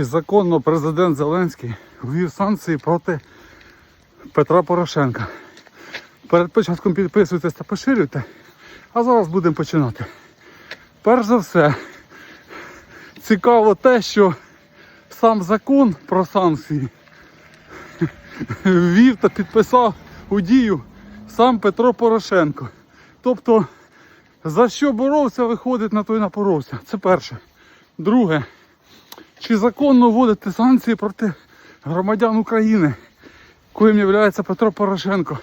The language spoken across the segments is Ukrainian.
Чи законно президент Зеленський ввів санкції проти Петра Порошенка? Перед початком підписуйтесь та поширюйте, а зараз будемо починати. Перш за все, цікаво те, що сам закон про санкції ввів та підписав у дію сам Петро Порошенко. Тобто, за що боровся, виходить на той напоровся. Це перше. Друге, чи законно вводити санкції проти громадян України, коїм є Петро Порошенко?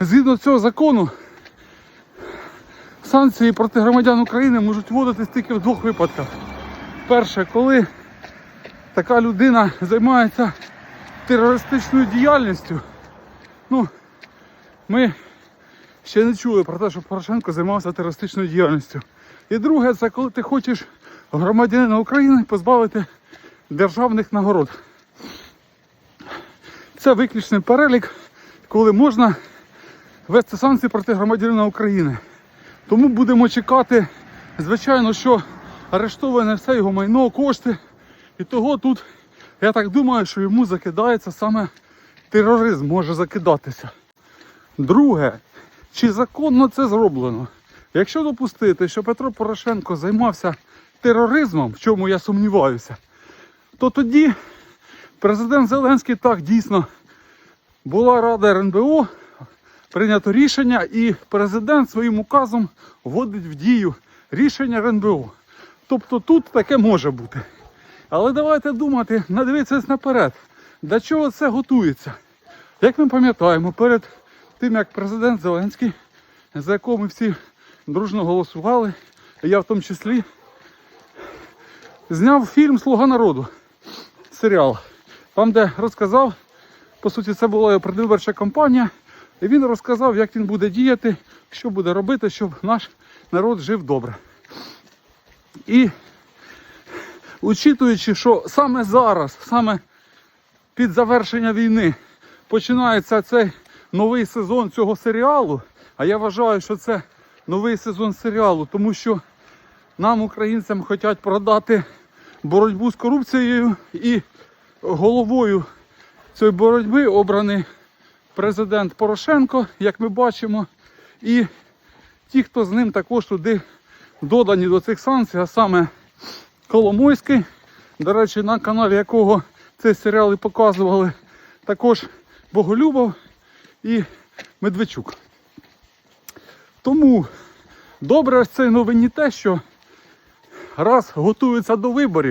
Згідно цього закону, санкції проти громадян України можуть вводитись тільки в двох випадках. Перше, коли така людина займається терористичною діяльністю. Ну, ми ще не чули про те, що Порошенко займався терористичною діяльністю. І друге, це коли ти хочеш громадянина України позбавити державних нагород. Це виключний перелік, коли можна вести санкції проти громадянина України. Тому будемо чекати, звичайно, що арештоване все його майно, кошти. І того тут, я так думаю, що йому закидається саме тероризм, може закидатися. Друге, чи законно це зроблено? Якщо допустити, що Петро Порошенко займався тероризмом, в чому я сумніваюся, то тоді президент Зеленський так дійсно була рада РНБО, прийнято рішення, і президент своїм указом вводить в дію рішення РНБО. Тобто тут таке може бути. Але давайте думати, надивитися наперед, до чого це готується. Як ми пам'ятаємо, перед тим як президент Зеленський, за якого ми всі дружно голосували, я в тому числі, зняв фільм Слуга народу, серіал, там, де розказав, по суті, це була предвиборча кампанія, і він розказав, як він буде діяти, що буде робити, щоб наш народ жив добре. І учитуючи, що саме зараз, саме під завершення війни, починається цей новий сезон цього серіалу. А я вважаю, що це новий сезон серіалу, тому що нам, українцям, хочуть продати боротьбу з корупцією і головою цієї боротьби обраний президент Порошенко, як ми бачимо, і ті, хто з ним також туди додані до цих санкцій, а саме Коломойський, до речі, на каналі якого цей серіал і показували, також Боголюбов і Медведчук. Тому добре ось цей новині те, що раз готуються до виборів,